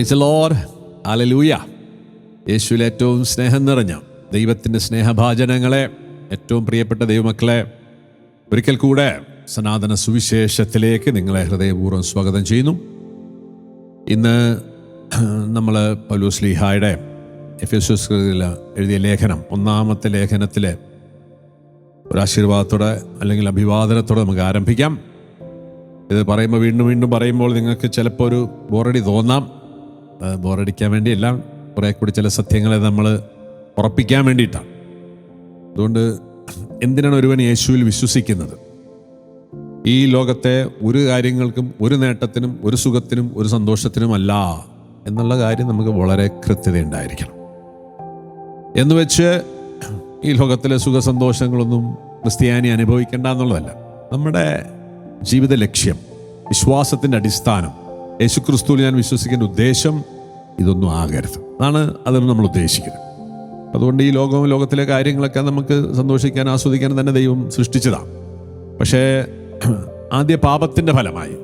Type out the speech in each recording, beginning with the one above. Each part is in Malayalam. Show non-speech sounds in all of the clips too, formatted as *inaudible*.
പ്രൈസ് ലോർ അലലൂയ യേശുവിൽ ഏറ്റവും സ്നേഹം നിറഞ്ഞ ദൈവത്തിന്റെ സ്നേഹഭാചനങ്ങളെ ഏറ്റവും പ്രിയപ്പെട്ട ദൈവമക്കളെ ഒരിക്കൽ കൂടെ സനാതന സുവിശേഷത്തിലേക്ക് നിങ്ങളെ ഹൃദയപൂർവം സ്വാഗതം ചെയ്യുന്നു. ഇന്ന് നമ്മൾ പൗലൂസ് ലീഹായുടെ എഫ് എസ് എഴുതിയ ലേഖനം ഒന്നാമത്തെ ലേഖനത്തിലെ ഒരു ആശീർവാദത്തോടെ അല്ലെങ്കിൽ അഭിവാദനത്തോടെ നമുക്ക് ആരംഭിക്കാം. ഇത് പറയുമ്പോൾ വീണ്ടും വീണ്ടും പറയുമ്പോൾ നിങ്ങൾക്ക് ചിലപ്പോൾ ഒരു ബോറടി തോന്നാം. ബോറടിക്കാൻ വേണ്ടിയല്ല കുറേ കൂടി ചില സത്യങ്ങളെ നമ്മൾ ഉറപ്പിക്കാൻ വേണ്ടിയിട്ടാണ്. അതുകൊണ്ട് എന്തിനാണ് ഒരുവൻ യേശുവിൽ വിശ്വസിക്കുന്നത്? ഈ ലോകത്തെ ഒരു കാര്യങ്ങൾക്കും ഒരു നേട്ടത്തിനും ഒരു സുഖത്തിനും ഒരു സന്തോഷത്തിനും അല്ല എന്നുള്ള കാര്യം നമുക്ക് വളരെ കൃത്യതയുണ്ടായിരിക്കണം. എന്ന് വെച്ച് ഈ ലോകത്തിലെ സുഖസന്തോഷങ്ങളൊന്നും ക്രിസ്ത്യാനി അനുഭവിക്കേണ്ട എന്നുള്ളതല്ല. നമ്മുടെ ജീവിത ലക്ഷ്യം വിശ്വാസത്തിന്റെ അടിസ്ഥാനം യേശുക്രിസ്തുവിൽ ഞാൻ വിശ്വസിക്കുന്ന ഉദ്ദേശം ഇതൊന്നും ആകരുത്. അതാണ് അതിന് നമ്മൾ ഉദ്ദേശിക്കുന്നത്. അതുകൊണ്ട് ഈ ലോകവും ലോകത്തിലെ കാര്യങ്ങളൊക്കെ നമുക്ക് സന്തോഷിക്കാൻ ആസ്വദിക്കാൻ തന്നെ ദൈവം സൃഷ്ടിച്ചതാണ് പക്ഷേ ആദ്യ പാപത്തിന്റെ ഫലമായി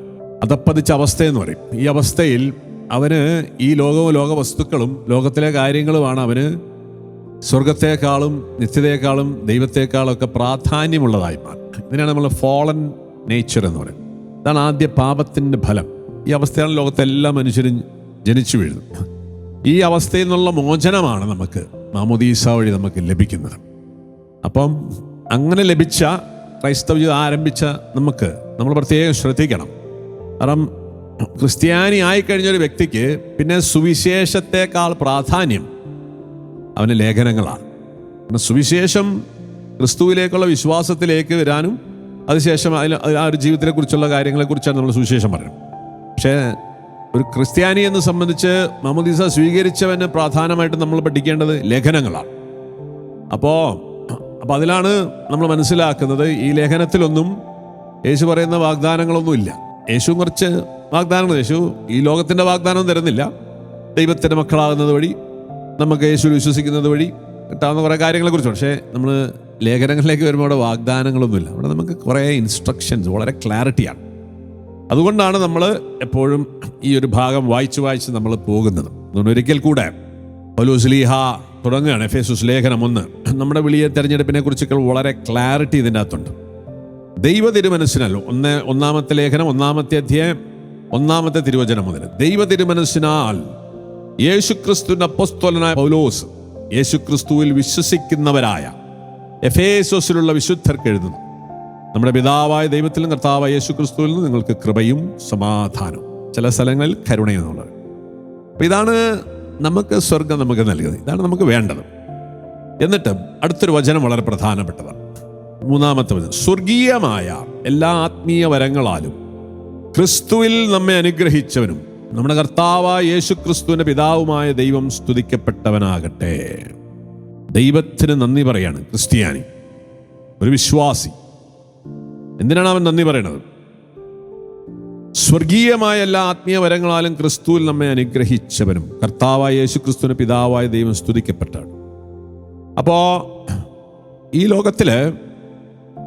അതപ്പതിച്ച അവസ്ഥയെന്ന് പറയും. ഈ അവസ്ഥയിൽ അവന് ഈ ലോകവും ലോക വസ്തുക്കളും ലോകത്തിലെ കാര്യങ്ങളുമാണ് അവന് സ്വർഗത്തെക്കാളും നിത്യതയെക്കാളും ദൈവത്തെക്കാളും ഒക്കെ പ്രാധാന്യമുള്ളതായി മാറും ഇതിനാണ് നമ്മൾ ഫോളൻ നേച്ചർ എന്ന് പറയുന്നത്. ഇതാണ് ആദ്യ പാപത്തിന്റെ ഫലം. ഈ അവസ്ഥയാണ് ലോകത്തെ എല്ലാ മനുഷ്യരും ജനിച്ചു വീഴുന്നത്. ഈ അവസ്ഥയിൽ നിന്നുള്ള മോചനമാണ് നമുക്ക് മാമോദീസ വഴി നമുക്ക് ലഭിക്കുന്നത്. അപ്പം അങ്ങനെ ലഭിച്ച ക്രൈസ്തവ ജീവിതം ആരംഭിച്ച നമുക്ക് നമ്മൾ പ്രത്യേകം ശ്രദ്ധിക്കണം. കാരണം ക്രിസ്ത്യാനി ആയിക്കഴിഞ്ഞ ഒരു വ്യക്തിക്ക് പിന്നെ സുവിശേഷത്തെക്കാൾ പ്രാധാന്യം അവന് ലേഖനങ്ങളാണ്. കാരണം സുവിശേഷം ക്രിസ്തുവിലേക്കുള്ള വിശ്വാസത്തിലേക്ക് വരാനും അതിനുശേഷം അതിൽ ആ ഒരു ജീവിതത്തെക്കുറിച്ചുള്ള കാര്യങ്ങളെക്കുറിച്ചാണ് നമ്മൾ സുവിശേഷം പറയുന്നത്. പക്ഷേ ഒരു ക്രിസ്ത്യാനി എന്ന് സംബന്ധിച്ച് മമദീസ സ്വീകരിച്ചവന് പ്രധാനമായിട്ട് നമ്മൾ പഠിക്കേണ്ടത് ലേഖനങ്ങളാണ്. അപ്പോൾ അപ്പം അതിലാണ് നമ്മൾ മനസ്സിലാക്കുന്നത് ഈ ലേഖനത്തിലൊന്നും യേശു പറയുന്ന വാഗ്ദാനങ്ങളൊന്നുമില്ല. യേശു കുറച്ച് വാഗ്ദാനങ്ങൾ യേശു ഈ ലോകത്തിന്റെ വാഗ്ദാനം തരുന്നില്ല. ദൈവത്തിന്റെ മക്കളാകുന്നത് വഴി നമുക്ക് യേശു വിശ്വസിക്കുന്നത് വഴി കിട്ടാവുന്ന കുറേ കാര്യങ്ങളെക്കുറിച്ച് പക്ഷേ നമ്മൾ ലേഖനങ്ങളിലേക്ക് വരുമ്പോൾ അവിടെ വാഗ്ദാനങ്ങളൊന്നുമില്ല. അവിടെ നമുക്ക് കുറേ ഇൻസ്ട്രക്ഷൻസ് വളരെ ക്ലാരിറ്റിയാണ് അതുകൊണ്ടാണ് നമ്മൾ എപ്പോഴും ഈ ഒരു ഭാഗം വായിച്ച് വായിച്ച് നമ്മൾ പോകുന്നത്. അതുകൊണ്ട് ഒരിക്കൽ കൂടെ പൗലോസ്ലീഹ തുടങ്ങുകയാണ് എഫ് എസുസ് ലേഖനം ഒന്ന്. നമ്മുടെ വിളിയെ തെരഞ്ഞെടുപ്പിനെ കുറിച്ചൊക്കെ വളരെ ക്ലാരിറ്റി ഇതിന്റെ അകത്തുണ്ട്. ദൈവ തിരുമനസ്സിനാൽ ഒന്ന് ഒന്നാമത്തെ ലേഖനം ഒന്നാമത്തെ അധ്യായം ഒന്നാമത്തെ തിരുവചനം മുതൽ. ദൈവ തിരുമനസ്സിനാൽ യേശുക്രിസ്തുവിന്റെ അപ്പസ്തോലനായ പൗലോസ് യേശുക്രിസ്തുവിൽ വിശ്വസിക്കുന്നവരായ എഫേസോസിലുള്ള വിശുദ്ധർക്ക് എഴുതുന്നു. നമ്മുടെ പിതാവായ ദൈവത്തിലും കർത്താവായ യേശുക്രിസ്തുവിൽ നിന്ന് നിങ്ങൾക്ക് കൃപയും സമാധാനവും. ചില സ്ഥലങ്ങളിൽ കരുണയെന്നുള്ളത് അപ്പം ഇതാണ് നമുക്ക് സ്വർഗം നമുക്ക് നൽകുന്നത് ഇതാണ് നമുക്ക് വേണ്ടത്. എന്നിട്ട് അടുത്തൊരു വചനം വളരെ പ്രധാനപ്പെട്ടതാണ്. മൂന്നാമത്തെ വചനം. സ്വർഗീയമായ എല്ലാ ആത്മീയ വരങ്ങളാലും ക്രിസ്തുവിൽ നമ്മെ അനുഗ്രഹിച്ചവനും നമ്മുടെ കർത്താവായ യേശു ക്രിസ്തുവിന്റെ പിതാവുമായ ദൈവം സ്തുതിക്കപ്പെട്ടവനാകട്ടെ. ദൈവത്തിന് നന്ദി പറയാണ് ക്രിസ്ത്യാനി. ഒരു വിശ്വാസി. എന്തിനാണ് അവൻ നന്ദി പറയണത്? സ്വർഗീയമായ എല്ലാ ആത്മീയ വരങ്ങളാലും ക്രിസ്തുവിൽ നമ്മെ അനുഗ്രഹിച്ചവനും കർത്താവായ യേശു ക്രിസ്തുവിന് പിതാവായ ദൈവം സ്തുതിക്കപ്പെട്ടാണ്. അപ്പോൾ ഈ ലോകത്തിൽ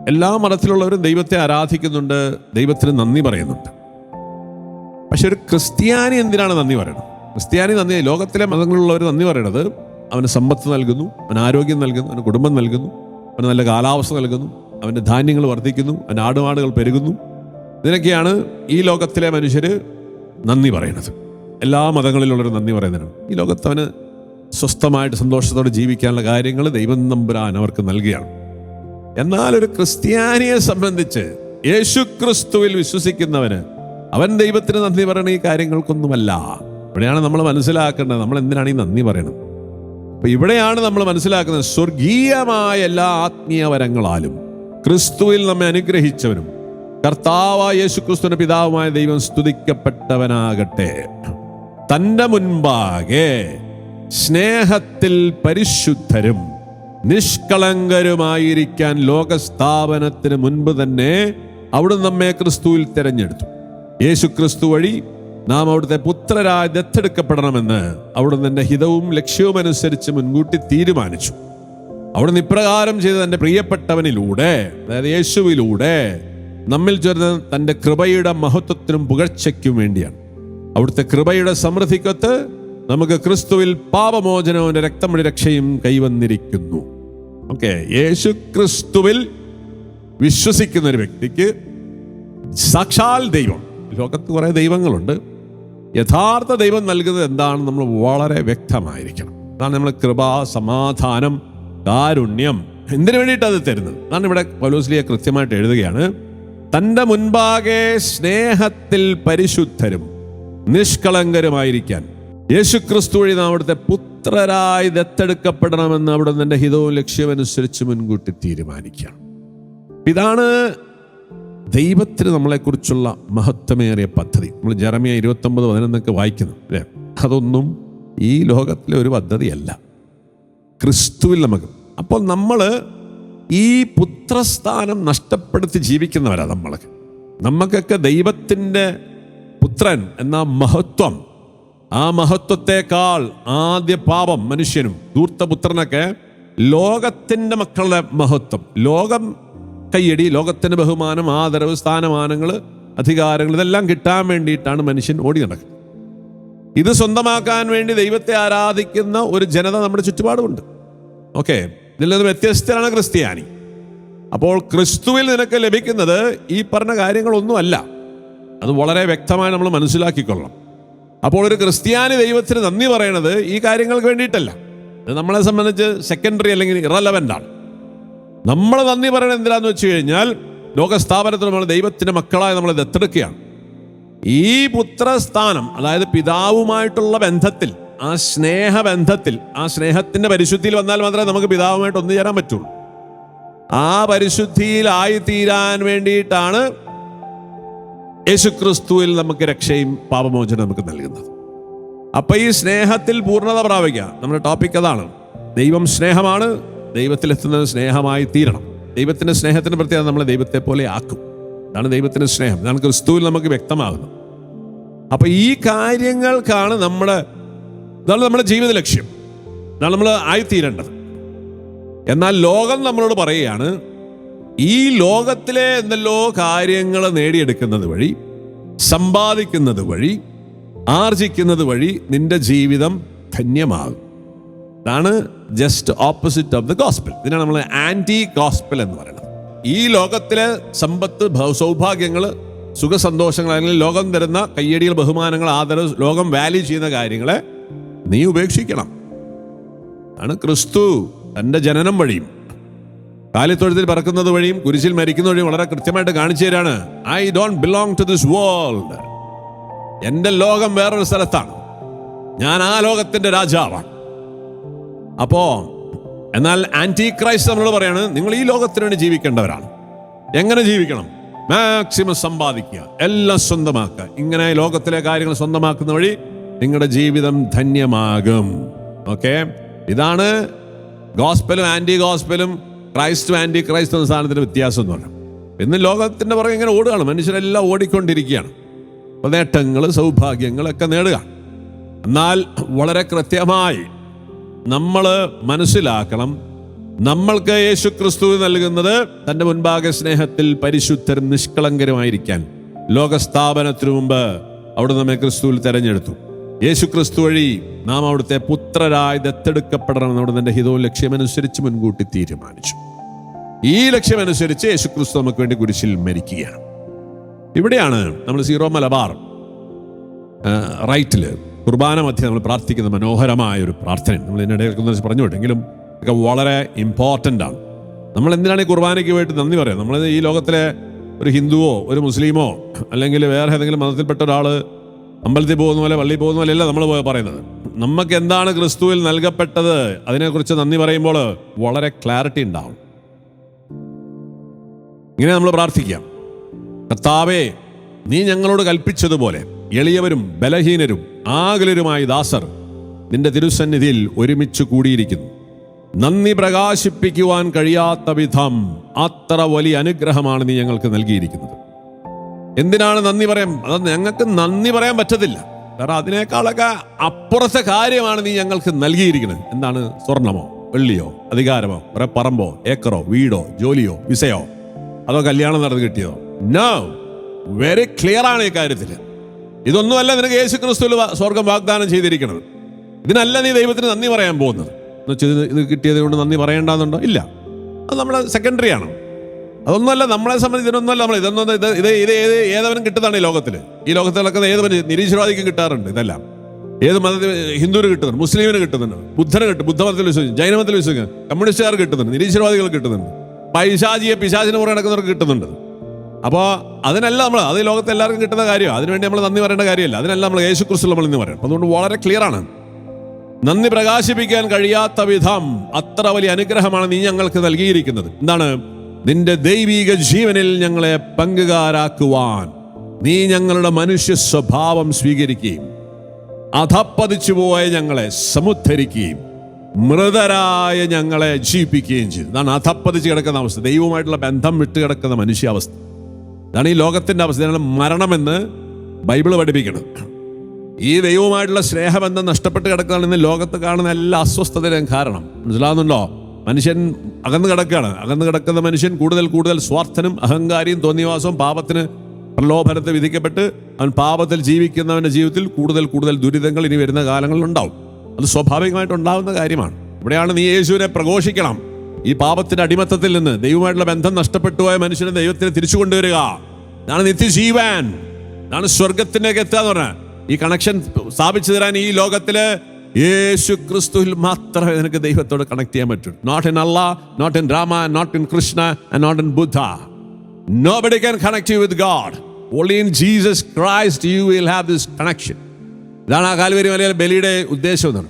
എല്ലാ മതത്തിലുള്ളവരും ദൈവത്തെ ആരാധിക്കുന്നുണ്ട് ദൈവത്തിന് നന്ദി പറയുന്നുണ്ട്. പക്ഷെ ഒരു ക്രിസ്ത്യാനി എന്തിനാണ് നന്ദി പറയുന്നത് ക്രിസ്ത്യാനി നന്ദി ലോകത്തിലെ മതങ്ങളിലുള്ളവർ നന്ദി പറയണത് അവന് സമ്പത്ത് നൽകുന്നു അവന് ആരോഗ്യം നൽകുന്നു അവന് കുടുംബം നൽകുന്നു അവന് നല്ല കാലാവസ്ഥ നൽകുന്നു അവന്റെ ധാന്യങ്ങൾ വർദ്ധിക്കുന്നു അവന്റെ ആടുമാടുകൾ പെരുകുന്നു. ഇതിനൊക്കെയാണ് ഈ ലോകത്തിലെ മനുഷ്യർ നന്ദി പറയുന്നത്. എല്ലാ മതങ്ങളിലുള്ളവരും നന്ദി പറയുന്നതാണ് ഈ ലോകത്ത് അവന് സ്വസ്ഥമായിട്ട് സന്തോഷത്തോടെ ജീവിക്കാനുള്ള കാര്യങ്ങൾ ദൈവം നമ്പുരാൻ അവർക്ക് നൽകുകയാണ്. എന്നാൽ ഒരു ക്രിസ്ത്യാനിയെ സംബന്ധിച്ച് യേശു ക്രിസ്തുവിൽ വിശ്വസിക്കുന്നവന് അവൻ ദൈവത്തിന് നന്ദി പറയണ ഈ കാര്യങ്ങൾക്കൊന്നുമല്ല. ഇവിടെയാണ് നമ്മൾ മനസ്സിലാക്കേണ്ടത്. നമ്മൾ എന്തിനാണ് ഈ നന്ദി പറയണത്? അപ്പൊ ഇവിടെയാണ് നമ്മൾ മനസ്സിലാക്കുന്നത് സ്വർഗീയമായ എല്ലാ ആത്മീയ വരങ്ങളാലും ക്രിസ്തുവിൽ നമ്മെ അനുഗ്രഹിച്ചവനും കർത്താവായ യേശു ക്രിസ്തുവിന്റെ പിതാവുമായ ദൈവം സ്തുതിക്കപ്പെട്ടവനാകട്ടെ. തന്റെ മുൻപാകെ സ്നേഹത്തിൽ പരിശുദ്ധരും നിഷ്കളങ്കരുമായിരിക്കാൻ ലോകസ്ഥാപനത്തിന് മുൻപ് തന്നെ അവിടുന്ന് നമ്മെ ക്രിസ്തുവിൽ തിരഞ്ഞെടുത്തു. യേശു ക്രിസ്തു വഴി നാം അവിടുത്തെ പുത്രരായി ദത്തെടുക്കപ്പെടണമെന്ന് അവിടുന്ന് എന്റെ ഹിതവും ലക്ഷ്യവും അനുസരിച്ച് മുൻകൂട്ടി തീരുമാനിച്ചു. അവിടുന്ന് ഇപ്രകാരം ചെയ്ത തന്റെ പ്രിയപ്പെട്ടവനിലൂടെ അതായത് യേശുവിലൂടെ നമ്മിൽ ചേർന്ന് തന്റെ കൃപയുടെ മഹത്വത്തിനും പുകഴ്ചയ്ക്കും വേണ്ടിയാണ്. അവിടുത്തെ കൃപയുടെ സമൃദ്ധിക്കത്ത് നമുക്ക് ക്രിസ്തുവിൽ പാപമോചനവും രക്തമൊഴി രക്ഷയും കൈവന്നിരിക്കുന്നു. ഓക്കെ യേശു ക്രിസ്തുവിൽ വിശ്വസിക്കുന്ന ഒരു വ്യക്തിക്ക് സാക്ഷാൽ ദൈവം. ലോകത്ത് കുറേ ദൈവങ്ങളുണ്ട്. യഥാർത്ഥ ദൈവം നൽകുന്നത് എന്താണെന്ന് നമ്മൾ വളരെ വ്യക്തമായിരിക്കണം. അതാണ് നമ്മൾ കൃപ സമാധാനം കാരുണ്യം. എന്തിനു വേണ്ടിയിട്ടാണ് അത് തരുന്നത്? അതാണ് ഇവിടെ പൗലോസ്ലിയ കൃത്യമായിട്ട് എഴുതുകയാണ്. തന്റെ മുൻപാകെ സ്നേഹത്തിൽ പരിശുദ്ധരും നിഷ്കളങ്കരുമായിരിക്കാൻ. യേശുക്രിസ്തു വഴി നാം അവിടുത്തെ പുത്രരായി ദത്തെടുക്കപ്പെടണമെന്ന് അവിടെ നിന്റെ ഹിതവും ലക്ഷ്യമനുസരിച്ച് മുൻകൂട്ടി തീരുമാനിക്കാം. ഇതാണ് ദൈവത്തിന് നമ്മളെക്കുറിച്ചുള്ള മഹത്വമേറിയ പദ്ധതി. നമ്മൾ ജറമിയ ഇരുപത്തൊമ്പത് പതിനൊന്നൊക്കെ വായിക്കുന്നു അല്ലേ? അതൊന്നും ഈ ലോകത്തിലെ ഒരു പദ്ധതിയല്ല. ക്രിസ്തുവിൽ നമുക്ക് അപ്പോൾ നമ്മൾ ഈ പുത്രസ്ഥാനം നഷ്ടപ്പെടുത്തി ജീവിക്കുന്നവരാണ് നമ്മളൊക്കെ നമുക്കൊക്കെ ദൈവത്തിന്റെ പുത്രൻ എന്ന മഹത്വം. ആ മഹത്വത്തെക്കാൾ ആദ്യ പാപം മനുഷ്യനും ദൂർത്തപുത്രനൊക്കെ ലോകത്തിന്റെ മക്കളുടെ മഹത്വം. ലോകം കയ്യടി ലോകത്തിന്റെ ബഹുമാനം ആദരവ് സ്ഥാനമാനങ്ങൾ അധികാരങ്ങൾ ഇതെല്ലാം കിട്ടാൻ വേണ്ടിയിട്ടാണ് മനുഷ്യൻ ഓടി നടക്കുന്നത്. ഇത് സ്വന്തമാക്കാൻ വേണ്ടി ദൈവത്തെ ആരാധിക്കുന്ന ഒരു ജനത നമ്മുടെ ചുറ്റുപാടുമുണ്ട്. ഓക്കെ? ഇതിൽ നിന്ന് വ്യത്യസ്തരാണ് ക്രിസ്ത്യാനി. അപ്പോൾ ക്രിസ്തുവിൽ നിനക്ക് ലഭിക്കുന്നത് ഈ പറഞ്ഞ കാര്യങ്ങളൊന്നുമല്ല. അത് വളരെ വ്യക്തമായി നമ്മൾ മനസ്സിലാക്കിക്കൊള്ളണം. അപ്പോൾ ഒരു ക്രിസ്ത്യാനി ദൈവത്തിന് നന്ദി പറയണത് ഈ കാര്യങ്ങൾക്ക് വേണ്ടിയിട്ടല്ല. ഇത് നമ്മളെ സംബന്ധിച്ച് സെക്കൻഡറി അല്ലെങ്കിൽ ഇറലവന്റ് ആണ്. നമ്മൾ നന്ദി പറയണത് എന്തിനാന്ന് വെച്ച് കഴിഞ്ഞാൽ ലോകസ്ഥാപനത്തിൽ നമ്മൾ ദൈവത്തിന്റെ മക്കളായി നമ്മൾ ദത്തെടുക്കുകയാണ്. ഈ പുത്രസ്ഥാനം അതായത് പിതാവുമായിട്ടുള്ള ബന്ധത്തിൽ ആ സ്നേഹബന്ധത്തിൽ ആ സ്നേഹത്തിന്റെ പരിശുദ്ധിയിൽ വന്നാൽ മാത്രമേ നമുക്ക് പിതാവുമായിട്ട് ഒന്നു ചേരാൻ പറ്റുള്ളൂ. ആ പരിശുദ്ധിയിൽ ആയിത്തീരാൻ വേണ്ടിയിട്ടാണ് യേശുക്രിസ്തുവിൽ നമുക്ക് രക്ഷയും പാപമോചനം നമുക്ക് നൽകുന്നത്. അപ്പൊ ഈ സ്നേഹത്തിൽ പൂർണത പ്രാപിക്കുക. നമ്മുടെ ടോപ്പിക് അതാണ്. ദൈവം സ്നേഹമാണ്. ദൈവത്തിലെത്തുന്നത് സ്നേഹമായി തീരണം ദൈവത്തിന്റെ സ്നേഹത്തിന് പ്രത്യേകത നമ്മളെ ദൈവത്തെ പോലെ ആക്കും. അതാണ് ദൈവത്തിന്റെ സ്നേഹം. ഇതാണ് ക്രിസ്തുവിൽ നമുക്ക് വ്യക്തമാകുന്നത്. അപ്പൊ ഈ കാര്യങ്ങൾക്കാണ് നമ്മുടെ ഇതാണ് നമ്മുടെ ജീവിത ലക്ഷ്യം. ഇതാണ് നമ്മൾ ആയിത്തീരേണ്ടത്. എന്നാൽ ലോകം നമ്മളോട് പറയുകയാണ് ഈ ലോകത്തിലെ എന്തെല്ലോ കാര്യങ്ങൾ നേടിയെടുക്കുന്നത് വഴി സമ്പാദിക്കുന്നത് വഴി ആർജിക്കുന്നത് വഴി നിന്റെ ജീവിതം ധന്യമാകും. ഇതാണ് just opposite of the gospel ഇതിനാണ് നമ്മൾ ആന്റി ഗോസ്പൽ എന്ന് പറയുന്നത്. ഈ ലോകത്തിലെ സമ്പത്ത് സൗഭാഗ്യങ്ങൾ സുഖസന്തോഷങ്ങൾ അല്ലെങ്കിൽ ലോകം തരുന്ന കയ്യടികൾ ബഹുമാനങ്ങൾ ആദരവ് ലോകം വാല്യൂ ചെയ്യുന്ന കാര്യങ്ങളെ നീ ഉപേക്ഷിക്കണം. ആണ് ക്രിസ്തു തന്റെ ജനനം വഴിയും കാലിത്തൊഴുത്തിൽ പറക്കുന്നത് വഴിയും കുരിശിൽ മരിക്കുന്ന വഴിയും വളരെ കൃത്യമായിട്ട് കാണിച്ചു തരാണ്. I don't belong to this world എന്റെ ലോകം വേറൊരു സ്ഥലത്താണ്. ഞാൻ ആ ലോകത്തിന്റെ രാജാവാണ്. അപ്പോ എന്നാൽ ആന്റി ക്രൈസ്റ്റ് നമ്മളോട് പറയാണ് നിങ്ങൾ ഈ ലോകത്തിന് വേണ്ടി ജീവിക്കേണ്ടവരാണ്. എങ്ങനെ ജീവിക്കണം? മാക്സിമം സമ്പാദിക്കുക എല്ലാം സ്വന്തമാക്കുക. ഇങ്ങനെ ലോകത്തിലെ കാര്യങ്ങൾ സ്വന്തമാക്കുന്ന വഴി നിങ്ങളുടെ ജീവിതം ധന്യമാകും. ഓക്കെ ഇതാണ് ഗോസ്പലും ആന്റി ഗോസ്പലും ക്രൈസ്റ്റും ആന്റി ക്രൈസ്റ്റ് എന്ന വ്യത്യാസം എന്ന് പറയാം. ഇന്ന് ലോകത്തിന്റെ പുറകെ ഇങ്ങനെ ഓടുകയാണ്. മനുഷ്യരെല്ലാം ഓടിക്കൊണ്ടിരിക്കുകയാണ്. അപ്പോൾ നേട്ടങ്ങൾ സൗഭാഗ്യങ്ങളൊക്കെ നേടുക എന്നാൽ വളരെ കൃത്യമായി നമ്മൾ മനസ്സിലാക്കണം നമ്മൾക്ക് യേശു ക്രിസ്തു നൽകുന്നത് തന്റെ മുൻപാകെ സ്നേഹത്തിൽ പരിശുദ്ധരും നിഷ്കളങ്കരുമായിരിക്കാൻ. ലോകസ്ഥാപനത്തിനു മുമ്പ് അവിടെ നമ്മെ ക്രിസ്തുവിൽ തെരഞ്ഞെടുത്തു. യേശു ക്രിസ്തു വഴി നാം അവിടുത്തെ പുത്രരായി ദത്തെടുക്കപ്പെടണമെന്ന് അവിടെ തന്റെ ഹിതവും ലക്ഷ്യമനുസരിച്ച് മുൻകൂട്ടി തീരുമാനിച്ചു. ഈ ലക്ഷ്യമനുസരിച്ച് യേശുക്രിസ്തു നമുക്ക് വേണ്ടി കുരിശിൽ മരിക്കുകയാണ്. ഇവിടെയാണ് നമ്മൾ സീറോ മലബാർ റൈറ്റിൽ കുർബാന മധ്യ നമ്മൾ പ്രാർത്ഥിക്കുന്ന മനോഹരമായ ഒരു പ്രാർത്ഥന നമ്മൾ ഇതിനിടയിൽ പറഞ്ഞു വിട്ടെങ്കിലും ഒക്കെ വളരെ ഇമ്പോർട്ടന്റ് ആണ്. നമ്മൾ എന്തിനാണ് ഈ കുർബാനയ്ക്ക് വേണ്ടി നന്ദി പറയാം നമ്മൾ ഈ ലോകത്തിലെ ഒരു ഹിന്ദുവോ ഒരു മുസ്ലിമോ അല്ലെങ്കിൽ വേറെ ഏതെങ്കിലും മതത്തിൽപ്പെട്ട ഒരാൾ അമ്പലത്തിൽ പോകുന്ന പോലെ പള്ളിയിൽ പോകുന്ന പോലെ അല്ല നമ്മൾ പറയുന്നത്. നമുക്ക് എന്താണ് ക്രിസ്തുവിൽ നൽകപ്പെട്ടത്? അതിനെക്കുറിച്ച് നന്ദി പറയുമ്പോൾ വളരെ ക്ലാരിറ്റി ഉണ്ടാവും. ഇങ്ങനെ നമ്മൾ പ്രാർത്ഥിക്കാം. കർത്താവേ നീ ഞങ്ങളോട് കൽപ്പിച്ചതുപോലെ എളിയവരും ബലഹീനരും ആകുലരുമായ ദാസർ നിന്റെ തിരുസന്നിധിയിൽ ഒരുമിച്ച് കൂടിയിരിക്കുന്നു. നന്ദി പ്രകാശിപ്പിക്കുവാൻ കഴിയാത്ത വിധം അത്ര വലിയ അനുഗ്രഹമാണ് നീ ഞങ്ങൾക്ക് നൽകിയിരിക്കുന്നത്. എന്തിനാണ് നന്ദി പറയാൻ അത് ഞങ്ങൾക്ക് നന്ദി പറയാൻ പറ്റത്തില്ല. കാരണം അതിനേക്കാളൊക്കെ അപ്പുറത്തെ കാര്യമാണ് നീ ഞങ്ങൾക്ക് നൽകിയിരിക്കുന്നത്. എന്താണ്? സ്വർണമോ വെള്ളിയോ അധികാരമോ കുറെ പറമ്പോ ഏക്കറോ വീടോ ജോലിയോ വിസയോ? അതോ കല്യാണം നടന്നു കിട്ടിയോ നോ വെരി ക്ലിയർ ആണ് ഈ കാര്യത്തിൽ ഇതൊന്നുമല്ല നിനക്ക് യേശു ക്രിസ്തുവിൽ സ്വർഗം വാഗ്ദാനം ചെയ്തിരിക്കുന്നത്. ഇതിനല്ല നീ ദൈവത്തിന് നന്ദി പറയാൻ പോകുന്നത്. എന്ന് വെച്ചാൽ ഇത് ഇത് കിട്ടിയത് കൊണ്ട് നന്ദി പറയേണ്ടതുണ്ടോ? ഇല്ല. അത് നമ്മുടെ സെക്കൻഡറി ആണ്. അതൊന്നുമല്ല നമ്മളെ സംബന്ധിച്ച് ഇതൊന്നുമല്ല നമ്മൾ ഇതൊന്നും ഇത് ഇത് ഇത് ഏത് ഏതവനും കിട്ടുന്നതാണ് ഈ ലോകത്തിൽ ഈ ലോകത്തിൽ നടക്കുന്ന ഏത് നിരീശ്വരവാദിക്കും കിട്ടാറുണ്ട് ഇതെല്ലാം. ഏത് മതത്തിൽ ഹിന്ദുവിന് കിട്ടുന്നുണ്ട് മുസ്ലിമിന് കിട്ടുന്നുണ്ട് ബുദ്ധന് കിട്ടും ബുദ്ധമതത്തിൽ വിശ്വസിക്കും ജൈനമതത്തിൽ വിശ്വസിക്കും കമ്മ്യൂണിസ്റ്റുകാർ കിട്ടുന്നുണ്ട് നിരീശ്വരവാദികൾ കിട്ടുന്നുണ്ട്. പൈശാചിയെ പിശാചിന് പുറകെ നടക്കുന്നവർക്ക് കിട്ടുന്നുണ്ട്. അപ്പോൾ അതിനല്ല നമ്മൾ അത് ലോകത്തെ എല്ലാവർക്കും കിട്ടുന്ന കാര്യമാണ്. അതിനുവേണ്ടി നമ്മൾ നന്ദി പറയേണ്ട കാര്യമില്ല. അതിനല്ല നമ്മൾ യേശു ക്രിസ്തു നമ്മൾ ഇന്ന് പറയണം. അതുകൊണ്ട് വളരെ ക്ലിയർ ആണ്. നന്ദി പ്രകാശിപ്പിക്കാൻ കഴിയാത്ത വിധം അത്ര വലിയ അനുഗ്രഹമാണ് നീ ഞങ്ങൾക്ക് നൽകിയിരിക്കുന്നത്. എന്താണ്? നിന്റെ ദൈവീക ജീവനിൽ ഞങ്ങളെ പങ്കുകാരാക്കുവാൻ നീ ഞങ്ങളുടെ മനുഷ്യ സ്വഭാവം സ്വീകരിക്കുകയും അധപ്പതിച്ചു പോയ ഞങ്ങളെ സമുദ്ധരിക്കുകയും മൃതരായ ഞങ്ങളെ ജീവിപ്പിക്കുകയും ചെയ്തു. ഇതാണ് അധപ്പതിച്ച് കിടക്കുന്ന അവസ്ഥ. ദൈവവുമായിട്ടുള്ള ബന്ധം വിട്ട് കിടക്കുന്ന മനുഷ്യാവസ്ഥ. ഇതാണ് ഈ ലോകത്തിന്റെ അവസ്ഥ. ഇതാണ് മരണമെന്ന് ബൈബിൾ പഠിപ്പിക്കണം. ഈ ദൈവവുമായിട്ടുള്ള സ്നേഹബന്ധം നഷ്ടപ്പെട്ട് കിടക്കുകയാണ് ലോകത്ത് കാണുന്ന എല്ലാ അസ്വസ്ഥതയും കാരണം. മനസ്സിലാവുന്നുണ്ടോ? മനുഷ്യൻ അകന്നു കിടക്കുകയാണ്. അകന്നു കിടക്കുന്ന മനുഷ്യൻ കൂടുതൽ കൂടുതൽ സ്വാർത്ഥനും അഹങ്കാരിയും തോന്നിവാസവും പാപത്തിന് പ്രലോഭനത്തെ വിധിക്കപ്പെട്ട് അവൻ പാപത്തിൽ ജീവിക്കുന്നവന്റെ ജീവിതത്തിൽ കൂടുതൽ കൂടുതൽ ദുരിതങ്ങൾ ഇനി വരുന്ന കാലങ്ങളിൽ ഉണ്ടാവും. അത് സ്വാഭാവികമായിട്ട് ഉണ്ടാവുന്ന കാര്യമാണ്. ഇവിടെയാണ് നീ യേശുവിനെ പ്രഘോഷിക്കണം. ഈ പാപത്തിന്റെ അടിമത്തത്തിൽ നിന്ന് ദൈവമായിട്ടുള്ള ബന്ധം നഷ്ടപ്പെട്ടു പോയ മനുഷ്യനെ ദൈവത്തിന് തിരിച്ചു കൊണ്ടുവരിക. ഇതാണ് നിത്യജീവൻ. ഇതാണ് സ്വർഗത്തിലേക്ക് എത്തുക എന്ന് പറഞ്ഞാൽ ഈ കണക്ഷൻ സ്ഥാപിച്ചു തരാൻ ഈ ലോകത്തിൽ യേശു ക്രിസ്തുവിൽ മാത്രമേ നിനക്ക് ദൈവത്തോട് കണക്ട് ചെയ്യാൻ പറ്റൂ. Not in Allah not in Rama not in Krishna not in Buddha nobody can connect you with God only in Jesus Christ you will have this connection ഇതാണ് ആ കാൽവരി മലയിലെ ബലിയുടെ ഉദ്ദേശം എന്നാണ്.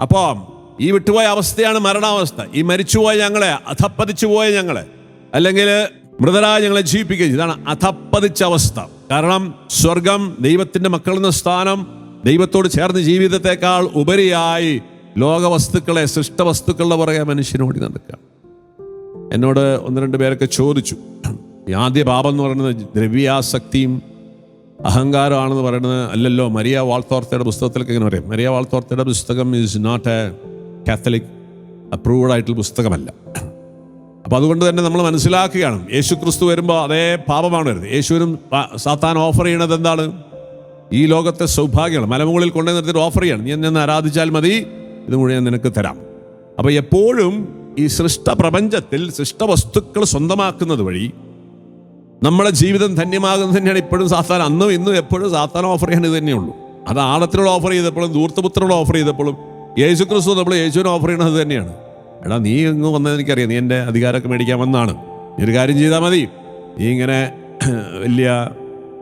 അപ്പോൾ ഈ വിട്ടുപോയ അവസ്ഥയാണ് മരണാവസ്ഥ. ഈ മരിച്ചുപോയ ഞങ്ങളെ അധപ്പതിച്ചു പോയ ഞങ്ങളെ അല്ലെങ്കിൽ മൃതരായ ഞങ്ങളെ ജീവിപ്പിക്കുക ഇതാണ് അധപ്പതിച്ച അവസ്ഥ. കാരണം സ്വർഗം ദൈവത്തിന്റെ മക്കളെന്ന സ്ഥാനം ദൈവത്തോട് ചേർന്ന് ജീവിതത്തെക്കാൾ ഉപരിയായി ലോകവസ്തുക്കളെ സൃഷ്ടവസ്തുക്കളുടെ പുറകെ മനുഷ്യനോടി നടക്കുക. എന്നോട് ഒന്ന് രണ്ട് പേരൊക്കെ ചോദിച്ചു. ഈ ആദ്യ പാപം എന്ന് പറയുന്നത് ദ്രവ്യാസക്തിയും അഹങ്കാരമാണെന്ന് പറയുന്നത് അല്ലല്ലോ. മരിയ വാൾത്തോർത്തയുടെ പുസ്തകത്തിലൊക്കെ ഇങ്ങനെ പറയും. മരിയ വാൾത്തോർത്തയുടെ പുസ്തകം is not a Catholic approved ആയിട്ടുള്ള പുസ്തകമല്ല. അപ്പോൾ അതുകൊണ്ട് തന്നെ നമ്മൾ മനസ്സിലാക്കുകയാണ്. യേശു ക്രിസ്തു വരുമ്പോൾ അതേ പാപമാണ് വരുന്നത്. യേശുവിനും സാത്താൻ ഓഫർ ചെയ്യണത് എന്താണ്? ഈ ലോകത്തെ സൗഭാഗ്യങ്ങൾ മലമുകളിൽ കൊണ്ടു നിർത്തിയിട്ട് ഓഫർ ചെയ്യണം. നീ എന്നെ ആരാധിച്ചാൽ മതി. ഇത് മുഴുവൻ നിനക്ക് തരാം. അപ്പോൾ എപ്പോഴും ഈ സൃഷ്ട പ്രപഞ്ചത്തിൽ സൃഷ്ട വസ്തുക്കൾ സ്വന്തമാക്കുന്നത് വഴി നമ്മുടെ ജീവിതം ധന്യമാകുന്നത് തന്നെയാണ് ഇപ്പോഴും സാത്താൻ അന്നും ഇന്നും എപ്പോഴും സാത്താൻ ഓഫർ ചെയ്യാൻ ഇത് തന്നെയുള്ളൂ. അത് ആണത്തിനോട് ഓഫർ ചെയ്തപ്പോഴും ദൂർത്തപുത്രനോട് ഓഫർ ചെയ്തപ്പോഴും യേശു ക്രിസ്തു നമ്മൾ യേശുവിനെ ഓഫർ ചെയ്യണത് തന്നെയാണ്. എടാ നീ ഇങ്ങ് വന്നത് എനിക്കറിയാം. നീ എന്റെ അധികാരമൊക്കെ മേടിക്കാൻ വന്നാണ് നീ ഒരു കാര്യം ചെയ്താൽ മതി. നീ ഇങ്ങനെ *clears throat* വലിയ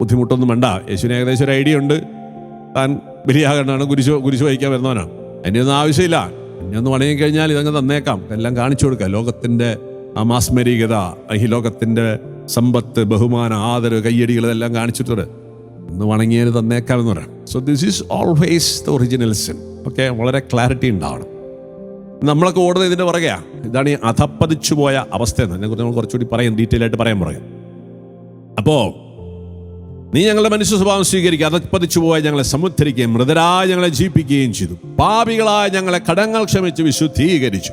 ബുദ്ധിമുട്ടൊന്നും വേണ്ട. യേശുവിന് ഏകദേശം ഒരു ഐഡിയ ഉണ്ട്. താൻ ബലിയാകണ്ടാണ് കുരിശ് കുരിശ് വഹിക്കാൻ വരുന്നവനാണ്. അതിനൊന്നും ആവശ്യമില്ല. എന്നെ ഒന്ന് വണങ്ങി കഴിഞ്ഞാൽ ഇതങ്ങ് തന്നേക്കാം. എല്ലാം കാണിച്ചു കൊടുക്കുക. ലോകത്തിന്റെ ആ മാസ്മരികത ഈ ലോകത്തിന്റെ സമ്പത്ത് ബഹുമാനം ആദരവ് കയ്യടികൾ ഇതെല്ലാം കാണിച്ചിട്ടുണ്ട്. ഒന്ന് വണങ്ങിയതിന് തന്നേക്കാം എന്ന് പറയാം so this is always the original sin okay? വളരെ ക്ലാരിറ്റി ഉണ്ടാവണം. നമ്മളൊക്കെ ഓടുന്നത് ഇതിന്റെ പുറകെയാ. ഇതാണ് ഈ അധപ്പതിച്ചു പോയ അവസ്ഥ എന്ന്. അതിനെക്കുറിച്ച് നമ്മൾ കുറച്ചുകൂടി പറയാം. ഡീറ്റെയിൽ ആയിട്ട് പറയാൻ പറയും. അപ്പോൾ നീ ഞങ്ങളുടെ മനുഷ്യ സ്വഭാവം സ്വീകരിക്കുക അതപ്പതിച്ചു പോയ ഞങ്ങളെ സമുദ്ധരിക്കുകയും മൃതരായ ഞങ്ങളെ ജീവിപ്പിക്കുകയും ചെയ്തു. പാപികളായ ഞങ്ങളെ കടങ്ങൾ ക്ഷമിച്ച് വിശുദ്ധീകരിച്ചു.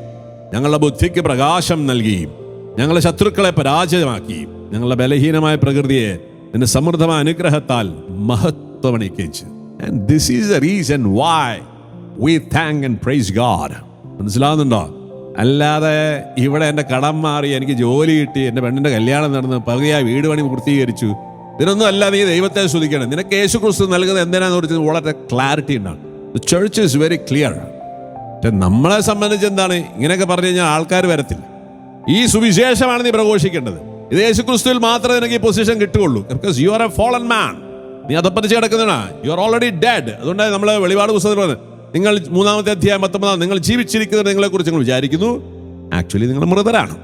ഞങ്ങളുടെ ബുദ്ധിക്ക് പ്രകാശം നൽകുകയും ഞങ്ങളെ ശത്രുക്കളെ പരാജയമാക്കുകയും ഞങ്ങളുടെ ബലഹീനമായ പ്രകൃതിയെ നിന്റെ സമൃദ്ധമായ അനുഗ്രഹത്താൽ മഹത്വമണിക്കുകയും ചെയ്തു. And this is a reason why we thank and praise God മനസ്സിലാവുന്നുണ്ടോ? അല്ലാതെ ഇവിടെ എന്റെ കടം മാറി എനിക്ക് ജോലി കിട്ടി എന്റെ പെണ്ണിന്റെ കല്യാണം നടന്ന് പകുതിയായി വീട് പണി പൂർത്തീകരിച്ചു. ഇതിനൊന്നും അല്ല നീ ദൈവത്തെ ശ്രദ്ധിക്കണം നിനക്ക് യേശു ക്രിസ്തു നൽകുന്നത് എന്തിനാന്ന് പറഞ്ഞത് വളരെ ക്ലാരിറ്റി ഉണ്ടാണ് ചർച്ച് ഇസ് വെരി ക്ലിയർ നമ്മളെ സംബന്ധിച്ച് എന്താണ്? ഇങ്ങനെയൊക്കെ പറഞ്ഞു കഴിഞ്ഞാൽ ആൾക്കാർ വരത്തില്ല. ഈ സുവിശേഷമാണ് നീ പ്രഘോഷിക്കേണ്ടത്. ഇത് യേശു ക്രിസ്തുവിൽ മാത്രമേ നിനക്ക് ഈ പൊസിഷൻ കിട്ടുകയുള്ളൂ. Because you are a fallen man നീ അതപ്പതിച്ച് കിടക്കുന്നതാണ് യു ആർ ഓൾറെഡി ഡെഡ് അതുകൊണ്ട് നമ്മൾ വെളിപാട് പുസ്തകത്തിൽ പറഞ്ഞത്. നിങ്ങൾ മൂന്നാമത്തെ അധ്യായം പത്തൊമ്പതാം നിങ്ങൾ ജീവിച്ചിരിക്കുന്നത് നിങ്ങളെ കുറിച്ച് നിങ്ങൾ വിചാരിക്കുന്നു. ആക്ച്വലി നിങ്ങൾ മൃതരാണ്.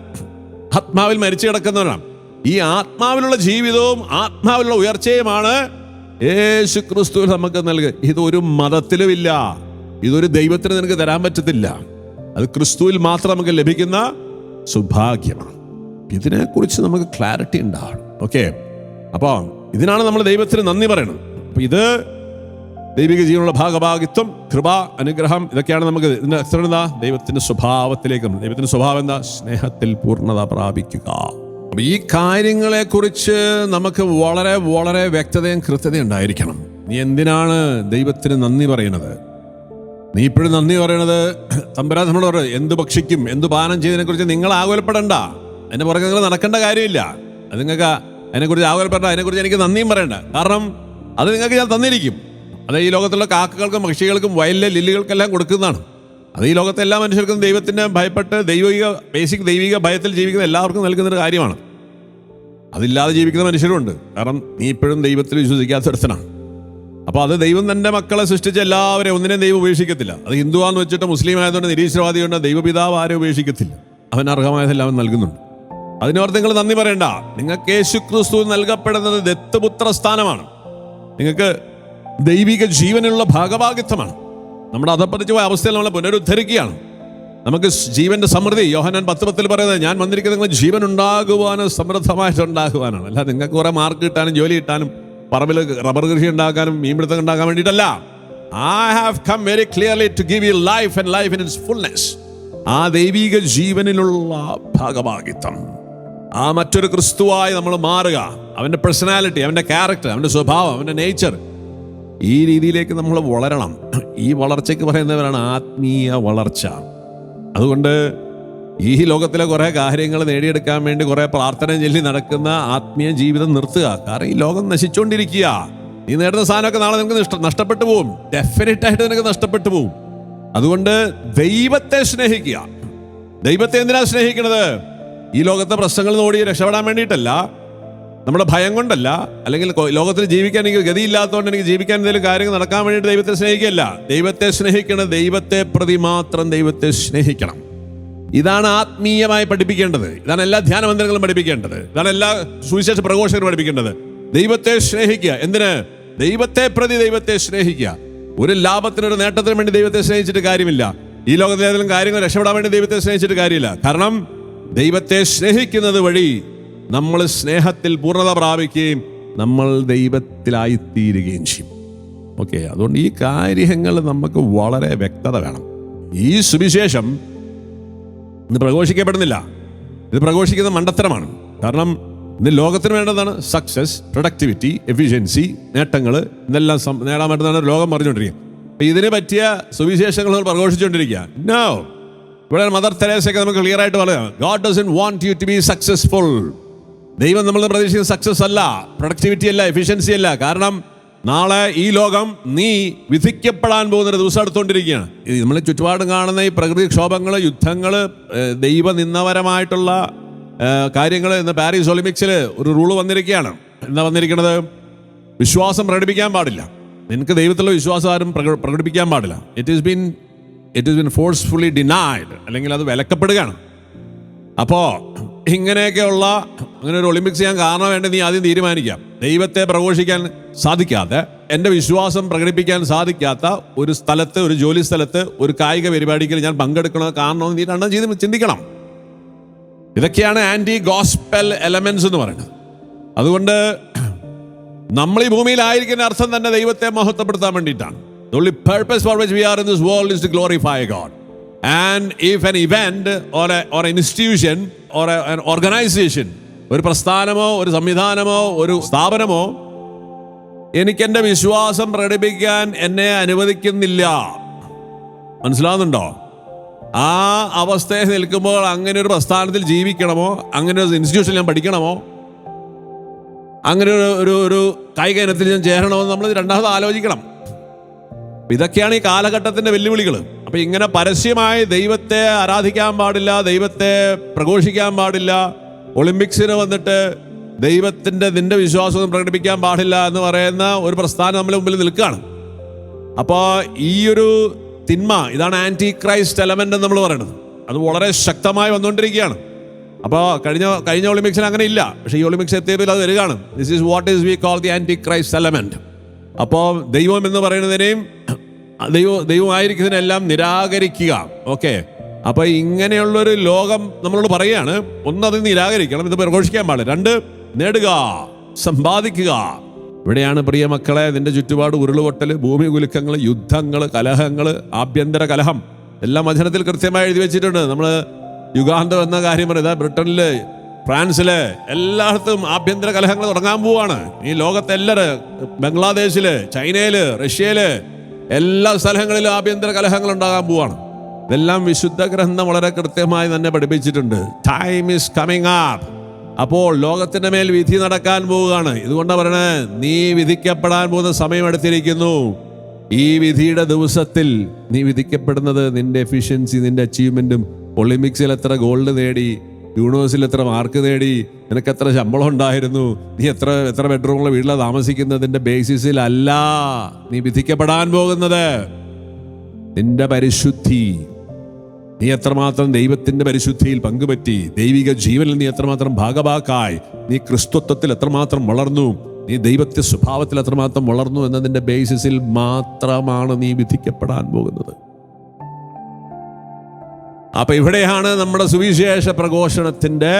ആത്മാവിൽ മരിച്ചു കിടക്കുന്നവരാണ്. ഈ ആത്മാവിലുള്ള ജീവിതവും ആത്മാവിലുള്ള ഉയർച്ചയുമാണ് യേശു ക്രിസ്തു നമുക്ക് നൽകുക ഇതൊരു മതത്തിലുമില്ല. ഇതൊരു ദൈവത്തിന് നിനക്ക് തരാൻ പറ്റത്തില്ല. അത് ക്രിസ്തുവിൽ മാത്രം നമുക്ക് ലഭിക്കുന്ന സുഭാഗ്യമാണ്. ഇതിനെക്കുറിച്ച് നമുക്ക് ക്ലാരിറ്റി ഉണ്ടാവണം. ഓക്കെ? അപ്പോൾ ഇതിനാണ് നമ്മൾ ദൈവത്തിന് നന്ദി പറയണം അപ്പൊ ഇത് ദൈവിക ജീവനുള്ള ഭാഗഭാഗിത്വം കൃപ അനുഗ്രഹം ഇതൊക്കെയാണ് നമുക്ക് ഇതിന്റെ അക്ഷരം എന്താ ദൈവത്തിന്റെ സ്വഭാവത്തിലേക്ക് ദൈവത്തിന്റെ സ്വഭാവം എന്താ? സ്നേഹത്തിൽ പൂർണത പ്രാപിക്കുക. അപ്പൊ ഈ കാര്യങ്ങളെ കുറിച്ച് നമുക്ക് വളരെ വളരെ വ്യക്തതയും കൃത്യതയും ഉണ്ടായിരിക്കണം. നീ എന്തിനാണ് ദൈവത്തിന് നന്ദി പറയുന്നത്? നീ ഇപ്പോഴും നന്ദി പറയണത് തമ്പരാൻ നമ്മളോട് പറയും എന്ത് ഭക്ഷിക്കും എന്ത് പാനം ചെയ്തതിനെ കുറിച്ച് നിങ്ങൾ ആകുലപ്പെടണ്ട. അതിന്റെ പുറകെ നിങ്ങൾ നടക്കേണ്ട കാര്യമില്ല. അത് നിങ്ങൾക്ക് അതിനെക്കുറിച്ച് ആകുലപ്പെടണ്ട അതിനെക്കുറിച്ച് എനിക്ക് നന്ദിയും പറയണ്ട. കാരണം അത് നിങ്ങൾക്ക് ഞാൻ തന്നിരിക്കും. അത് ഈ ലോകത്തുള്ള കാക്കകൾക്കും പക്ഷികൾക്കും വയലിലെ ലില്ലുകൾക്കെല്ലാം കൊടുക്കുന്നതാണ്. അത് ഈ ലോകത്തെ എല്ലാ മനുഷ്യർക്കും ദൈവത്തിന് ഭയപ്പെട്ട് ദൈവിക ബേസിക് ദൈവിക ഭയത്തിൽ ജീവിക്കുന്ന എല്ലാവർക്കും നൽകുന്ന ഒരു കാര്യമാണ്. അതില്ലാതെ ജീവിക്കുന്ന മനുഷ്യരുണ്ട് കാരണം നീ ഇപ്പോഴും ദൈവത്തിൽ വിശ്വസിക്കാത്ത ഒരുത്തനാണ് അപ്പോൾ അത് ദൈവം തന്റെ മക്കളെ സൃഷ്ടിച്ച എല്ലാവരെയും ഒന്നിനെയും ദൈവം ഉപേക്ഷിക്കത്തില്ല. അത് ഹിന്ദുവാന്ന് വെച്ചിട്ട് മുസ്ലിം ആയതുകൊണ്ട് നിരീശ്വരവാദിയുണ്ട് ദൈവപിതാവ് ആരും ഉപേക്ഷിക്കത്തില്ല. അവൻ അർഹമായതെല്ലാം അവൻ നൽകുന്നുണ്ട്. അതിനോർത്ത് നിങ്ങൾ നന്ദി പറയണ്ട. നിങ്ങൾക്ക് യേശു ക്രിസ്തു നൽകപ്പെടുന്നത് ദത്തപുത്ര സ്ഥാനമാണ് നിങ്ങൾക്ക് ദൈവിക ജീവനുള്ള ഭാഗഭാഗിത്വമാണ് നമ്മുടെ അതപ്പതിച്ച് പോയ അവസ്ഥയിൽ നമ്മളെ പുനരുദ്ധരിക്കുകയാണ്. നമുക്ക് ജീവന്റെ സമൃദ്ധി യോഹനാൻ പത്ത് പത്തിൽ പറയുന്നത് ഞാൻ വന്നിരിക്കുന്നത് നിങ്ങൾ ജീവൻ ഉണ്ടാകുവാനും സമൃദ്ധമായിട്ട് ഉണ്ടാകുവാനാണ് അല്ല നിങ്ങൾക്ക് കുറേ മാർക്ക് കിട്ടാനും ജോലി കിട്ടാനും പറമ്പിൽ റബ്ബർ കൃഷി ഉണ്ടാക്കാനും മീൻപിടുത്തം ഉണ്ടാക്കാൻ വേണ്ടിയിട്ടല്ല. I have come very clearly to give you life and life in its fullness ആ ദൈവിക ജീവനിലുള്ള ഭാഗഭാഗിത്വം ആ മറ്റൊരു ക്രിസ്തുവായി നമ്മൾ മാറുക. അവന്റെ പേഴ്സണാലിറ്റി അവന്റെ ക്യാരക്ടർ അവന്റെ സ്വഭാവം അവന്റെ നേച്ചർ ഈ രീതിയിലേക്ക് നമ്മൾ വളരണം. ഈ വളർച്ചയ്ക്ക് പറയുന്നവരാണ് ആത്മീയ വളർച്ച. അതുകൊണ്ട് ഈ ലോകത്തിലെ കുറേ കാര്യങ്ങൾ നേടിയെടുക്കാൻ വേണ്ടി കുറേ പ്രാർത്ഥന ചൊല്ലി നടക്കുന്ന ആത്മീയ ജീവിതം നിർത്തുക. കാരണം ഈ ലോകം നശിച്ചുകൊണ്ടിരിക്കുക നീ നേടുന്ന സാധനമൊക്കെ നാളെ നിനക്ക് നഷ്ട- നഷ്ടപ്പെട്ടു പോകും ഡെഫിനറ്റ് ആയിട്ട് നിനക്ക് നഷ്ടപ്പെട്ടു പോകും അതുകൊണ്ട് ദൈവത്തെ സ്നേഹിക്കുക. ദൈവത്തെ എന്തിനാ സ്നേഹിക്കുന്നത് ഈ ലോകത്തെ പ്രശ്നങ്ങൾ നോടി രക്ഷപ്പെടാൻ വേണ്ടിയിട്ടല്ല. നമ്മുടെ ഭയം കൊണ്ടല്ല. അല്ലെങ്കിൽ ലോകത്തിൽ ജീവിക്കാൻ എനിക്ക് ഗതിയില്ലാത്തതുകൊണ്ട് എനിക്ക് ജീവിക്കാൻ എന്തെങ്കിലും കാര്യങ്ങൾ നടക്കാൻ വേണ്ടിയിട്ട് ദൈവത്തെ സ്നേഹിക്കുകയല്ല. ദൈവത്തെ സ്നേഹിക്കണം ദൈവത്തെ പ്രതി മാത്രം ദൈവത്തെ സ്നേഹിക്കണം. ഇതാണ് ആത്മീയമായി പഠിപ്പിക്കേണ്ടത്. ഇതാണ് എല്ലാ ധ്യാന മന്ദിരങ്ങളും പഠിപ്പിക്കേണ്ടത്. ഇതാണ് എല്ലാ സുവിശേഷ പ്രഘോഷകരും പഠിപ്പിക്കേണ്ടത്. ദൈവത്തെ സ്നേഹിക്കുക. എന്തിന്? ദൈവത്തെ പ്രതി ദൈവത്തെ സ്നേഹിക്കുക. ഒരു ലാഭത്തിനൊരു നേട്ടത്തിനു വേണ്ടി ദൈവത്തെ സ്നേഹിച്ചിട്ട് കാര്യമില്ല. ഈ ലോകത്തിലെ ഏതെങ്കിലും കാര്യങ്ങൾ രക്ഷപ്പെടാൻ വേണ്ടി ദൈവത്തെ സ്നേഹിച്ചിട്ട് കാര്യമില്ല. കാരണം ദൈവത്തെ സ്നേഹിക്കുന്നത് വഴി നമ്മൾ സ്നേഹത്തിൽ പൂർണത പ്രാപിക്കുകയും നമ്മൾ ദൈവത്തിലായിത്തീരുകയും ചെയ്യും. ഓക്കെ അതുകൊണ്ട് ഈ കാര്യങ്ങൾ നമുക്ക് വളരെ വ്യക്തത വേണം. ഈ സുവിശേഷം ഇന്ന് പ്രഘോഷിക്കപ്പെടുന്നില്ല. ഇത് പ്രഘോഷിക്കുന്ന മണ്ടത്തരമാണ്. കാരണം ഇന്ന് ലോകത്തിന് വേണ്ടതാണ് സക്സസ് പ്രൊഡക്ടിവിറ്റി എഫിഷ്യൻസി നേട്ടങ്ങൾ. ഇതെല്ലാം നേടാൻ പറ്റുന്നതാണ് ലോകം പറഞ്ഞുകൊണ്ടിരിക്കുക അപ്പൊ ഇതിന് പറ്റിയ സുവിശേഷങ്ങൾ പ്രഘോഷിച്ചുകൊണ്ടിരിക്കുക. നോ ഇവിടെ മദർ തെരേസയൊക്കെ നമുക്ക് ക്ലിയർ ആയിട്ട് പറയാം God doesn't want you to be successful ദൈവം നമ്മൾ പ്രതീക്ഷിക്കുന്ന സക്സസ് അല്ല പ്രൊഡക്ടിവിറ്റി അല്ല എഫിഷ്യൻസി അല്ല. കാരണം നാളെ ഈ ലോകം നീ വിധിക്കപ്പെടാൻ പോകുന്ന ഒരു ദിവസം എടുത്തുകൊണ്ടിരിക്കുകയാണ് നമ്മൾ ചുറ്റുപാടും കാണുന്ന ഈ പ്രകൃതിക്ഷോഭങ്ങൾ യുദ്ധങ്ങൾ ദൈവനിന്ദപരമായിട്ടുള്ള കാര്യങ്ങൾ ഇന്ന് പാരീസ് ഒളിമ്പിക്സിൽ ഒരു റൂൾ വന്നിരിക്കുകയാണ്. എന്താ വന്നിരിക്കുന്നത്? വിശ്വാസം പ്രകടിപ്പിക്കാൻ പാടില്ല. നിനക്ക് ദൈവത്തിലുള്ള വിശ്വാസം ആരും പ്രകടിപ്പിക്കാൻ പാടില്ല. It is been it is been forcefully denied അല്ലെങ്കിൽ അത് വിലക്കപ്പെടുകയാണ്. അപ്പോ ഇങ്ങനെയൊക്കെയുള്ള അങ്ങനെ ഒരു ഒളിമ്പിക്സ് ചെയ്യാൻ കാരണം വേണ്ടത് നീ ആദ്യം തീരുമാനിക്കാം. ദൈവത്തെ പ്രഘോഷിക്കാൻ സാധിക്കാതെ എന്റെ വിശ്വാസം പ്രകടിപ്പിക്കാൻ സാധിക്കാത്ത ഒരു സ്ഥലത്ത് ഒരു ജോലി സ്ഥലത്ത് ഒരു കായിക പരിപാടിക്ക് ഞാൻ പങ്കെടുക്കണോ കാരണമോ നീ രണ്ടും ചെയ്ത് ചിന്തിക്കണം. ഇതൊക്കെയാണ് ആന്റി ഗോസ്പൽ എലമെൻസ് എന്ന് പറയുന്നത്. അതുകൊണ്ട് നമ്മൾ ഈ ഭൂമിയിലായിരിക്കുന്ന അർത്ഥം തന്നെ ദൈവത്തെ മഹത്വപ്പെടുത്താൻ വേണ്ടിയിട്ടാണ്. Only purpose for which we are in this world is to glorify God. And if an event or, an institution a- an ഒരു പ്രസ്ഥാനമോ ഒരു സംവിധാനമോ ഒരു സ്ഥാപനമോ എനിക്ക് എന്റെ വിശ്വാസം പ്രകടിപ്പിക്കാൻ എന്നെ അനുവദിക്കുന്നില്ല. മനസ്സിലാവുന്നുണ്ടോ? ആ അവസ്ഥയിൽ നിൽക്കുമ്പോൾ അങ്ങനെ ഒരു പ്രസ്ഥാനത്തിൽ ജീവിക്കണമോ? അങ്ങനെ ഒരു ഇൻസ്റ്റിറ്റ്യൂഷനിൽ ഞാൻ പഠിക്കണമോ? അങ്ങനെ ഒരു ഒരു ഒരു കായിക ഇനത്തിൽ ഞാൻ ചേരണമെന്ന് നമ്മൾ രണ്ടാമത് ആലോചിക്കണം. ഇതൊക്കെയാണ് ഈ കാലഘട്ടത്തിന്റെ വെല്ലുവിളികൾ അപ്പൊ ഇങ്ങനെ പരസ്യമായി ദൈവത്തെ ആരാധിക്കാൻ പാടില്ല ദൈവത്തെ പ്രഘോഷിക്കാൻ പാടില്ല ഒളിമ്പിക്സിന് വന്നിട്ട് ദൈവത്തിന്റെ നിന്റെ വിശ്വാസം പ്രകടിപ്പിക്കാൻ പാടില്ല എന്ന് പറയുന്ന ഒരു പ്രസ്ഥാനം നമ്മുടെ മുമ്പിൽ നിൽക്കുകയാണ്. അപ്പോൾ ഈ ഒരു തിന്മ ഇതാണ് ആന്റി ക്രൈസ്റ്റ് എലമെന്റ് എന്ന് നമ്മൾ പറയുന്നത്. അത് വളരെ ശക്തമായി വന്നുകൊണ്ടിരിക്കുകയാണ്. അപ്പോൾ കഴിഞ്ഞ കഴിഞ്ഞ ഒളിമ്പിക്സിൽ അങ്ങനെ ഇല്ല. പക്ഷേ ഈ ഒളിമ്പിക്സ് എത്തിയപ്പോൾ അത് വരികയാണ്. This is what is we call the anti Christ element അപ്പോൾ ദൈവം എന്ന് പറയുന്നതിനെയും ദൈവം ദൈവമായിരിക്കുന്നതിനെല്ലാം നിരാകരിക്കുക. ഓക്കെ? അപ്പൊ ഇങ്ങനെയുള്ളൊരു ലോകം നമ്മളോട് പറയുകയാണ് ഒന്ന് അത് നിരാകരിക്കണം ഇത് പ്രഘോഷിക്കാൻ പാടില്ല. രണ്ട് നേടുക സമ്പാദിക്കുക. ഇവിടെയാണ് പ്രിയ മക്കളെ നിന്റെ ചുറ്റുപാട് ഉരുളുപൊട്ടൽ ഭൂമി കുലുക്കങ്ങൾ യുദ്ധങ്ങൾ കലഹങ്ങൾ ആഭ്യന്തര കലഹം. എല്ലാം വചനത്തിൽ കൃത്യമായി എഴുതി വെച്ചിട്ടുണ്ട്. നമ്മൾ യുഗാന്തം എന്ന കാര്യം പറയുന്നത് ബ്രിട്ടനിൽ ഫ്രാൻസിൽ എല്ലായിടത്തും ആഭ്യന്തര കലഹങ്ങൾ തുടങ്ങാൻ പോവാണ്. ഈ ലോകത്തെ എല്ലാവരും ബംഗ്ലാദേശിൽ ചൈനയിൽ റഷ്യയിൽ എല്ലാ സ്ഥലങ്ങളിലും ആഭ്യന്തര കലഹങ്ങൾ ഉണ്ടാകാൻ പോവാണ്. ഇതെല്ലാം വിശുദ്ധ ഗ്രന്ഥം വളരെ കൃത്യമായി തന്നെ പഠിപ്പിച്ചിട്ടുണ്ട്. ടൈം ഇസ് കമ്മിങ് ആപ്പ് അപ്പോൾ ലോകത്തിന്റെ മേൽ വിധി നടക്കാൻ പോവുകയാണ്. ഇതുകൊണ്ടാണ് പറയണേ നീ വിധിക്കപ്പെടാൻ പോകുന്ന സമയമെടുത്തിരിക്കുന്നു ഈ വിധിയുടെ ദിവസത്തിൽ നീ വിധിക്കപ്പെടുന്നത് നിന്റെ എഫിഷ്യൻസി നിന്റെ അച്ചീവ്മെന്റും ഒളിമ്പിക്സിൽ എത്ര ഗോൾഡ് നേടി. യൂണിവേഴ്സിൽ എത്ര മാർക്ക് നേടി നിനക്ക് എത്ര ശമ്പളം ഉണ്ടായിരുന്നു നീ എത്ര എത്ര ബെഡ്റൂമുള്ള വീട്ടിലാണ് താമസിക്കുന്നതിന്റെ ബേസിസിലല്ല നീ വിധിക്കപ്പെടാൻ പോകുന്നത്. നിന്റെ പരിശുദ്ധി നീ എത്രമാത്രം ദൈവത്തിന്റെ പരിശുദ്ധിയിൽ പങ്കുപറ്റി ദൈവിക ജീവനിൽ നീ എത്രമാത്രം ഭാഗഭാക്കായി നീ ക്രിസ്തുത്വത്തിൽ എത്രമാത്രം വളർന്നു നീ ദൈവത്തെ സ്വഭാവത്തിൽ എത്രമാത്രം വളർന്നു എന്നതിന്റെ ബേസിസിൽ മാത്രമാണ് നീ വിധിക്കപ്പെടാൻ പോകുന്നത്. അപ്പൊ ഇവിടെയാണ് നമ്മുടെ സുവിശേഷ പ്രഘോഷണത്തിന്റെ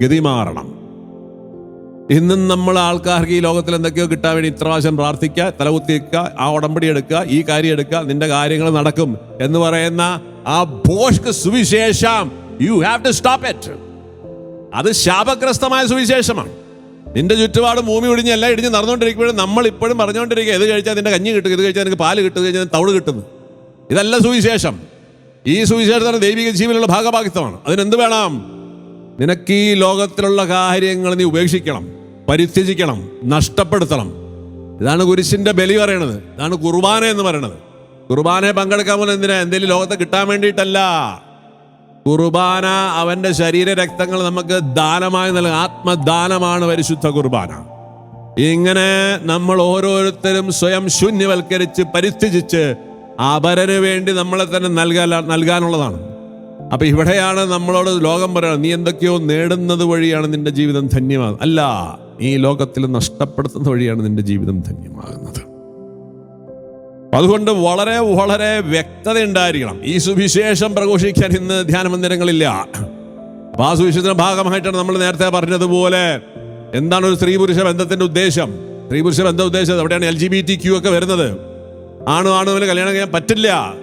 ഗതി മാറണം ഇന്നും നമ്മൾ ആൾക്കാർക്ക് ഈ ലോകത്തിൽ എന്തൊക്കെയോ കിട്ടാൻ വേണ്ടി ഇത്രാവശ്യം പ്രാർത്ഥിക്കുക തലകുത്തിക്കുക ആ ഉടമ്പടി എടുക്കുക ഈ കാര്യം എടുക്കുക നിന്റെ കാര്യങ്ങൾ നടക്കും എന്ന് പറയുന്ന ആ ഭോഷ്ക് സുവിശേഷം. You have to stop it അത് ശാപഗ്രസ്തമായ സുവിശേഷമാണ്. നിന്റെ ചുറ്റുപാട് ഭൂമി ഒടിഞ്ഞ് എല്ലാം ഇടിഞ്ഞ് നടന്നുകൊണ്ടിരിക്കുമ്പോഴും നമ്മൾ ഇപ്പോഴും പറഞ്ഞുകൊണ്ടിരിക്കുക ഇത് കഴിച്ചാൽ നിന്റെ കഞ്ഞി കിട്ടും ഇത് കഴിച്ചാൽ നിനക്ക് പാൽ കിട്ടും കഴിഞ്ഞാൽ തവിട് കിട്ടുന്നു ഇതല്ല സുവിശേഷം. ഈ സുവിശേഷത്തിന് ദൈവിക ജീവനുള്ള ഭാഗഭാഗിത്വമാണ്. അതിനെന്ത് വേണം? നിനക്ക് ഈ ലോകത്തിലുള്ള കാര്യങ്ങൾ നീ ഉപേക്ഷിക്കണം പരിത്യജിക്കണം നഷ്ടപ്പെടുത്തണം. ഇതാണ് കുരിശിന്റെ ബലി പറയണത്. ഇതാണ് കുർബാന എന്ന് പറയണത്. കുർബാനയെ പങ്കെടുക്കാൻ പോലെ എന്തിനാ? എന്തെങ്കിലും ലോകത്തെ കിട്ടാൻ വേണ്ടിയിട്ടല്ല. കുർബാന അവന്റെ ശരീര രക്തങ്ങൾ നമുക്ക് ദാനമായി നൽകുക ആത്മദാനമാണ് പരിശുദ്ധ കുർബാന. ഇങ്ങനെ നമ്മൾ ഓരോരുത്തരും സ്വയം ശൂന്യവൽക്കരിച്ച് പരിത്യജിച്ച് അപരന് വേണ്ടി നമ്മളെ തന്നെ നൽകാൻ നൽകാനുള്ളതാണ്. അപ്പൊ ഇവിടെയാണ് നമ്മളോട് ലോകം പറയുന്നത് നീ എന്തൊക്കെയോ നേടുന്നത് വഴിയാണ് നിന്റെ ജീവിതം ധന്യമാകുന്നത്. അല്ല ഈ ലോകത്തിൽ നഷ്ടപ്പെടുത്തുന്ന വഴിയാണ് നിന്റെ ജീവിതം ധന്യമാകുന്നത്. അതുകൊണ്ട് വളരെ വളരെ വ്യക്തത ഉണ്ടായിരിക്കണം. ഈ സുവിശേഷം പ്രഘോഷിക്കാൻ ഇന്ന് ധ്യാന മന്ദിരങ്ങളില്ല. അപ്പൊ ആ സുവിശേഷത്തിന്റെ ഭാഗമായിട്ടാണ് നമ്മൾ നേരത്തെ പറഞ്ഞതുപോലെ എന്താണ് ഒരു സ്ത്രീ പുരുഷ ബന്ധത്തിന്റെ ഉദ്ദേശം? സ്ത്രീ പുരുഷ ബന്ധ ഉദ്ദേശം അവിടെയാണ് L G B T Q ഒക്കെ വരുന്നത്. ആണും ആണും കല്യാണം കഴിയാൻ പറ്റില്ല.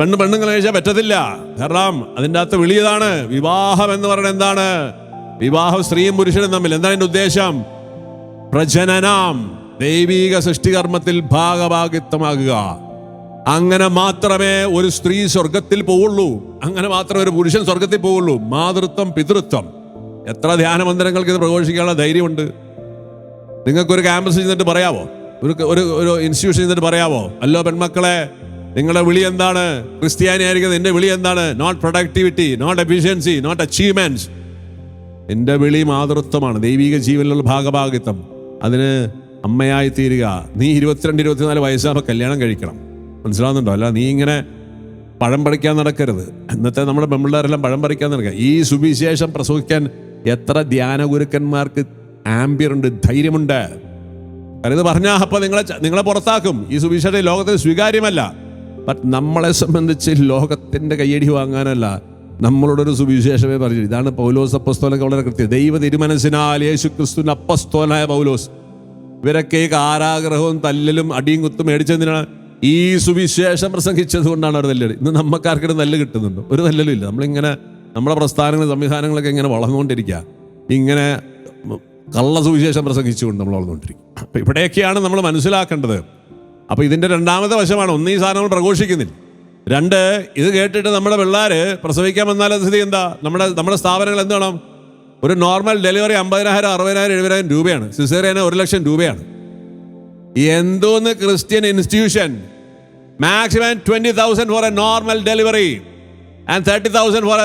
പെണ്ണ് പെണ്ണുങ്ങൾ കഴിച്ചാൽ പറ്റത്തില്ല. കാരണം അതിന്റെ അകത്ത് വിളിയതാണ്. വിവാഹം എന്ന് പറയുന്നത് എന്താണ്? വിവാഹം സ്ത്രീയും പുരുഷനും തമ്മിൽ. എന്താണ് എന്റെ ഉദ്ദേശം? പ്രജനനം. ദൈവീക സൃഷ്ടികർമ്മത്തിൽ ഭാഗഭാഗിത്വമാകുക. അങ്ങനെ മാത്രമേ ഒരു സ്ത്രീ സ്വർഗത്തിൽ പോവുള്ളൂ. അങ്ങനെ മാത്രമേ ഒരു പുരുഷൻ സ്വർഗത്തിൽ പോവുള്ളൂ. മാതൃത്വം പിതൃത്വം. എത്ര ധ്യാന മന്ദിരങ്ങൾക്ക് ഇത് പ്രഘോഷിക്കാനുള്ള ധൈര്യമുണ്ട്? നിങ്ങൾക്കൊരു ക്യാമ്പസ് ചെന്നിട്ട് പറയാവോ? ഒരു ഒരു ഇൻസ്റ്റിറ്റ്യൂഷൻ എന്നിട്ട് പറയാമോ? അല്ലോ പെൺമക്കളെ നിങ്ങളുടെ വിളി എന്താണ്? ക്രിസ്ത്യാനി ആയിരിക്കുന്നത് എന്റെ വിളി എന്താണ്? Not productivity not efficiency not achievements എന്റെ വിളി മാതൃത്വമാണ് ദൈവിക ജീവനിലുള്ള ഭാഗഭാഗിത്വം. അതിന് അമ്മയായി തീരുക നീ ഇരുപത്തിരണ്ട് ഇരുപത്തിനാല് വയസ്സാകുമ്പോൾ കല്യാണം കഴിക്കണം. മനസ്സിലാവുന്നുണ്ടോ? അല്ല നീ ഇങ്ങനെ പഴം പറിക്കാൻ നടക്കരുത്. ഇന്നത്തെ നമ്മുടെ പെമ്പിള്ളേരെല്ലാം പഴം പറിക്കാൻ നടക്കുക. ഈ സുവിശേഷം പ്രസവിക്കാൻ എത്ര ധ്യാന ഗുരുക്കന്മാർക്ക് ആംബിയറുണ്ട് ധൈര്യമുണ്ട്. കാരണം ഇത് പറഞ്ഞാൽ അപ്പോൾ നിങ്ങളെ നിങ്ങളെ പുറത്താക്കും. ഈ സുവിശേഷം ലോകത്തിന് സ്വീകാര്യമല്ല. ബട്ട് നമ്മളെ സംബന്ധിച്ച് ലോകത്തിന്റെ കയ്യടി വാങ്ങാനല്ല. നമ്മളോടൊരു സുവിശേഷമേ പറഞ്ഞു ഇതാണ് പൗലോസ് അപ്പസ്തോലൊക്കെ വളരെ കൃത്യം. ദൈവ തിരുമനസിനാൽ യേശു ക്രിസ്തു അപ്പസ്തോലായ പൗലോസ്. ഇവരൊക്കെ കാരാഗ്രഹവും തല്ലലും അടിയും കുത്തും മേടിച്ചതിനാണ് ഈ സുവിശേഷം പ്രസംഗിച്ചത് കൊണ്ടാണ് അവർ തല്ലല് ഇന്ന് നമ്മക്കാർക്കിടെ നെല്ല് കിട്ടുന്നുണ്ട്. ഒരു നെല്ലലും ഇല്ല. നമ്മളിങ്ങനെ നമ്മുടെ പ്രസ്ഥാനങ്ങൾ സംവിധാനങ്ങളൊക്കെ ഇങ്ങനെ വളർന്നുകൊണ്ടിരിക്കുക. ഇങ്ങനെ കള്ള സുവിശേഷം പ്രസംഗിച്ചുകൊണ്ട് നമ്മൾ വളർന്നുകൊണ്ടിരിക്കും. അപ്പൊ ഇവിടെയൊക്കെയാണ് നമ്മൾ മനസ്സിലാക്കേണ്ടത്. അപ്പൊ ഇതിന്റെ രണ്ടാമത്തെ വശമാണ് ഒന്ന് ഈ സാധനങ്ങൾ പ്രഘോഷിക്കുന്നില്ല. രണ്ട് ഇത് കേട്ടിട്ട് നമ്മുടെ പിള്ളേര് പ്രസവിക്കാൻ വന്നാൽ സ്ഥിതി എന്താ? നമ്മുടെ നമ്മുടെ സ്ഥാപനങ്ങൾ എന്ത് വേണം? ഒരു നോർമൽ ഡെലിവറി അമ്പതിനായിരം അറുപതിനായിരം എഴുപതിനായിരം രൂപയാണ്. സിസേറിയന് ഒരു ലക്ഷം രൂപയാണ്. എന്തോന്ന് Christian institution maximum twenty thousand for a normal delivery and thirty thousand for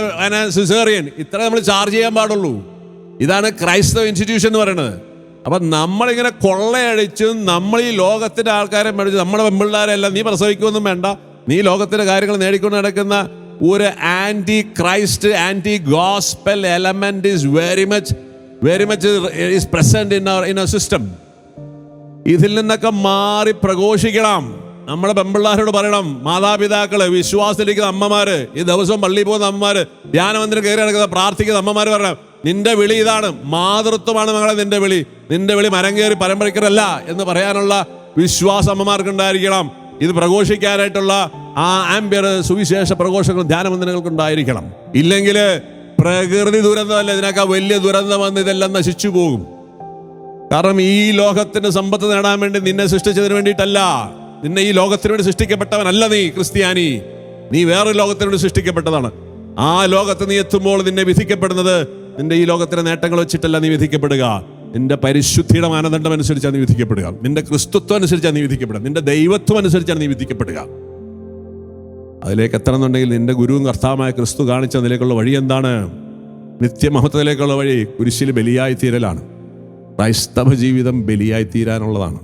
caesarean ഇത്ര നമ്മൾ ചാർജ് ചെയ്യാൻ പാടുള്ളൂ. ഇതാണ് ക്രൈസ്തവ ഇൻസ്റ്റിറ്റ്യൂഷൻ എന്ന് പറയുന്നത്. അപ്പം നമ്മളിങ്ങനെ കൊള്ളയടിച്ചും നമ്മൾ ഈ ലോകത്തിന്റെ ആൾക്കാരെ മേടിച്ച് നമ്മുടെ പെമ്പിള്ളാരെല്ലാം നീ പ്രസവിക്കുമൊന്നും വേണ്ട. നീ ലോകത്തിന്റെ കാര്യങ്ങൾ നേടിക്കൊണ്ട് നടക്കുന്ന ഒരു anti Christ anti gospel element is very much very much is present in our in our system ഇതിൽ നിന്നൊക്കെ മാറി പ്രഘോഷിക്കണം. നമ്മുടെ പെമ്പിള്ളാരോട് പറയണം മാതാപിതാക്കൾ വിശ്വാസത്തിലിരിക്കുന്ന അമ്മമാര് ഈ ദിവസം പള്ളിയിൽ പോകുന്ന അമ്മമാര് ധ്യാനമന്ദിരം കയറി നടക്കുന്ന പ്രാർത്ഥിക്കുന്ന അമ്മമാര് പറയണം നിന്റെ വിളി ഇതാണ്. മാതൃത്വമാണ് മകളെ നിന്റെ വിളി. നിന്റെ വിളി മരം കയറി എന്ന് പറയാനുള്ള വിശ്വാസം അമ്മമാർക്ക് ഉണ്ടായിരിക്കണം. ഇത് പ്രഘോഷിക്കാനായിട്ടുള്ള ആ ആംബിയർ സുവിശേഷ പ്രഘോഷങ്ങൾ ധ്യാനമന്ദിരങ്ങൾക്ക് ഉണ്ടായിരിക്കണം. ഇല്ലെങ്കിൽ പ്രകൃതി ദുരന്തമല്ല? ഇതിനേക്കാൾ വലിയ ദുരന്തം വന്ന് ഇതെല്ലാം നശിച്ചു പോകും. കാരണം ഈ ലോകത്തിന് സമ്പത്ത് നേടാൻ വേണ്ടി നിന്നെ സൃഷ്ടിച്ചതിന് വേണ്ടിയിട്ടല്ല. നിന്നെ ഈ ലോകത്തിന് വേണ്ടി സൃഷ്ടിക്കപ്പെട്ടവനല്ല നീ ക്രിസ്ത്യാനി. നീ വേറൊരു ലോകത്തിന് വേണ്ടി സൃഷ്ടിക്കപ്പെട്ടതാണ്. ആ ലോകത്ത് നീ എത്തുമ്പോൾ നിന്നെ വിധിക്കപ്പെടുന്നത് നിന്റെ ഈ ലോകത്തിലെ നേട്ടങ്ങൾ വെച്ചിട്ടല്ല നീ വിധിക്കപ്പെടുക. നിന്റെ പരിശുദ്ധിയുടെ മാനദണ്ഡം അനുസരിച്ചാണ് നീ വിധിക്കപ്പെടുക. നിന്റെ ക്രിസ്തുത്വം അനുസരിച്ചാണ് നീ വിധിക്കപ്പെടുക. നിന്റെ ദൈവത്വം അനുസരിച്ചാണ് നീ വിധിക്കപ്പെടുക. അതിലേക്ക് എത്തണമെന്നുണ്ടെങ്കിൽ നിന്റെ ഗുരുവും കർത്താവുമായ ക്രിസ്തു കാണിച്ച നിലയ്ക്കുള്ള വഴി എന്താണ്? നിത്യമഹത്വത്തിലേക്കുള്ള വഴി കുരിശിൽ ബലിയായി തീരലാണ് ക്രൈസ്തവ ജീവിതം ബലിയായി തീരാനുള്ളതാണ്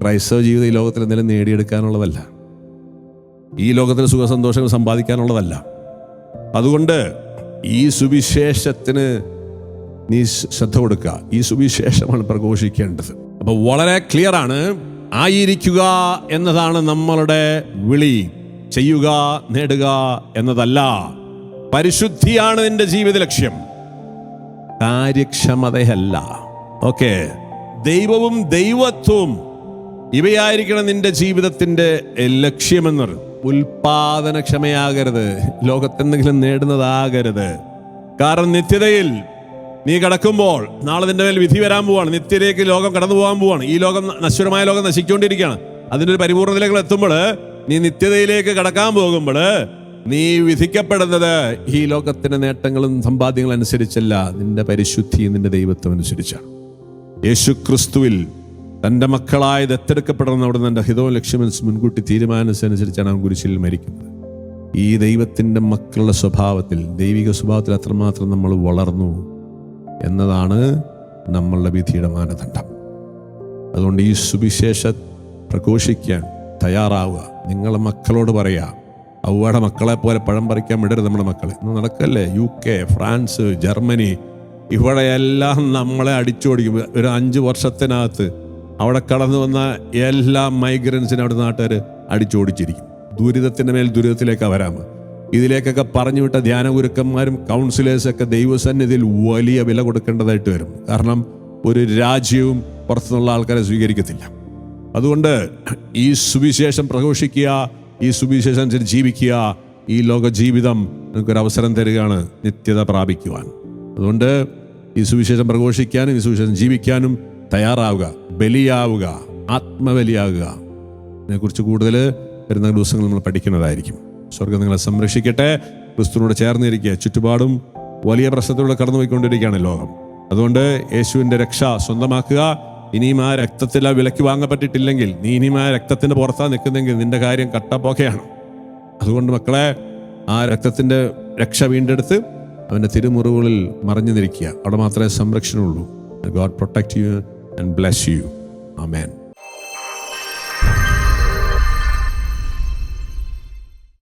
ക്രൈസ്തവ ജീവിതം ഈ ലോകത്തിൽ എന്തെങ്കിലും നേടിയെടുക്കാനുള്ളതല്ല. ഈ ലോകത്തിൽ സുഖസന്തോഷങ്ങൾ സമ്പാദിക്കാനുള്ളതല്ല. അതുകൊണ്ട് ഈ സുവിശേഷത്തിന് നീ ശ്രദ്ധ കൊടുക്കുക. ഈ സുവിശേഷമാണ് പ്രഘോഷിക്കേണ്ടത്. അപ്പൊ വളരെ ക്ലിയർ ആണ്. ആയിരിക്കുക എന്നതാണ് നമ്മളുടെ വിളി. ചെയ്യുക നേടുക എന്നതല്ല. പരിശുദ്ധിയാണ് നിന്റെ ജീവിത ലക്ഷ്യം. കാര്യക്ഷമതയല്ല. ഓക്കെ. ദൈവവും ദൈവത്വവും ഇവയായിരിക്കണം നിന്റെ ജീവിതത്തിന്റെ ലക്ഷ്യമെന്ന് ഉൽപാദനക്ഷമയാകരുത്. ലോകത്തെന്തെങ്കിലും നേടുന്നതാകരുത്. കാരണം നിത്യതയിൽ നീ കിടക്കുമ്പോൾ നാളെ നിന്റെ മേൽ വിധി വരാൻ പോവാണ്. നിത്യതയിലേക്ക് ലോകം കടന്നു പോകാൻ പോവാണ്. ഈ ലോകം നശ്വരമായ ലോകം നശിച്ചുകൊണ്ടിരിക്കുകയാണ്. അതിന്റെ ഒരു പരിപൂർണതയിലേക്ക് എത്തുമ്പോൾ നീ നിത്യതയിലേക്ക് കടക്കാൻ പോകുമ്പോൾ നീ വിധിക്കപ്പെടുന്നത് ഈ ലോകത്തിന്റെ നേട്ടങ്ങളും സമ്പാദ്യങ്ങളും അനുസരിച്ചല്ല. നിന്റെ പരിശുദ്ധിയും നിന്റെ ദൈവത്വം അനുസരിച്ചാണ്. യേശു ക്രിസ്തുവിൽ തന്റെ മക്കളായ ദത്തെടുക്കപ്പെടണം തന്റെ ഹിതവും ലക്ഷ്യം മുൻകൂട്ടി തീരുമാനിച്ചനുസരിച്ചാണ് അവൻ കുരിശിൽ മരിക്കുന്നത്. ഈ ദൈവത്തിന്റെ മക്കളുടെ സ്വഭാവത്തിൽ ദൈവിക സ്വഭാവത്തിൽ അത്രമാത്രം നമ്മൾ വളർന്നു എന്നതാണ് നമ്മളുടെ വിധിയുടെ മാനദണ്ഡം. അതുകൊണ്ട് ഈ സുവിശേഷ പ്രഘോഷിക്കാൻ തയ്യാറാവുക. നിങ്ങളെ മക്കളോട് പറയുക ഔവയുടെ മക്കളെ പോലെ പഴം പറിക്കാൻ വിടരുത് നമ്മുടെ മക്കളെ. ഇന്ന് നടക്കല്ലേ? യു കെ ഫ്രാൻസ് ജർമ്മനി ഇവിടെയെല്ലാം നമ്മളെ അടിച്ചോടിക്കും. ഒരു അഞ്ച് വർഷത്തിനകത്ത് അവിടെ കടന്നു വന്ന എല്ലാ മൈഗ്രൻസിനും അവിടെ നാട്ടുകാർ അടിച്ചോടിച്ചിരിക്കും ദുരിതത്തിന്റെ മേൽ ദുരിതത്തിലേക്കാണ് വരാമ? ഇതിലേക്കൊക്കെ പറഞ്ഞു വിട്ട ധ്യാനഗുരുക്കന്മാരും കൗൺസിലേഴ്സൊക്കെ ദൈവസന്നിധിയിൽ വലിയ വില കൊടുക്കേണ്ടതായിട്ട് വരും. കാരണം ഒരു രാജ്യവും പുറത്തുനിന്നുള്ള ആൾക്കാരെ സ്വീകരിക്കത്തില്ല. അതുകൊണ്ട് ഈ സുവിശേഷം പ്രഘോഷിക്കുക ഈ സുവിശേഷം അനുസരിച്ച് ജീവിക്കുക ഈ ലോക ജീവിതം നിനക്കൊരു അവസരം തരികയാണ് നിത്യത പ്രാപിക്കുവാൻ. അതുകൊണ്ട് ഈ സുവിശേഷം പ്രഘോഷിക്കാനും ഈ സുവിശേഷം ജീവിക്കാനും തയ്യാറാവുക ബലിയാവുക ആത്മബലിയാവുക ഇതിനെക്കുറിച്ച് കൂടുതൽ വരുന്ന ദിവസങ്ങൾ നമ്മൾ പഠിക്കുന്നതായിരിക്കും. സ്വർഗം നിങ്ങളെ സംരക്ഷിക്കട്ടെ. ക്രിസ്തുവിനോട് ചേർന്നിരിക്കുക ചുറ്റുപാടും വലിയ പ്രശ്നത്തിലൂടെ കടന്നുപോയിക്കൊണ്ടിരിക്കുകയാണ് ലോകം. അതുകൊണ്ട് യേശുവിന്റെ രക്ഷ സ്വന്തമാക്കുക. ഇനിയും ആ രക്തത്തിൽ ആ വിലക്ക് വാങ്ങപ്പെട്ടിട്ടില്ലെങ്കിൽ നീ ഇനിയും ആ രക്തത്തിന്റെ പുറത്താ നിൽക്കുന്നെങ്കിൽ നിന്റെ കാര്യം കട്ടപ്പോക്കെയാണ് അതുകൊണ്ട് മക്കളെ ആ രക്തത്തിന്റെ രക്ഷ വീണ്ടെടുത്ത് അവന്റെ തിരുമുറിവുകളിൽ മറിഞ്ഞു നിൽക്കുക. അവിടെ മാത്രമേ സംരക്ഷണമുള്ളൂ. God protect you. And bless you amen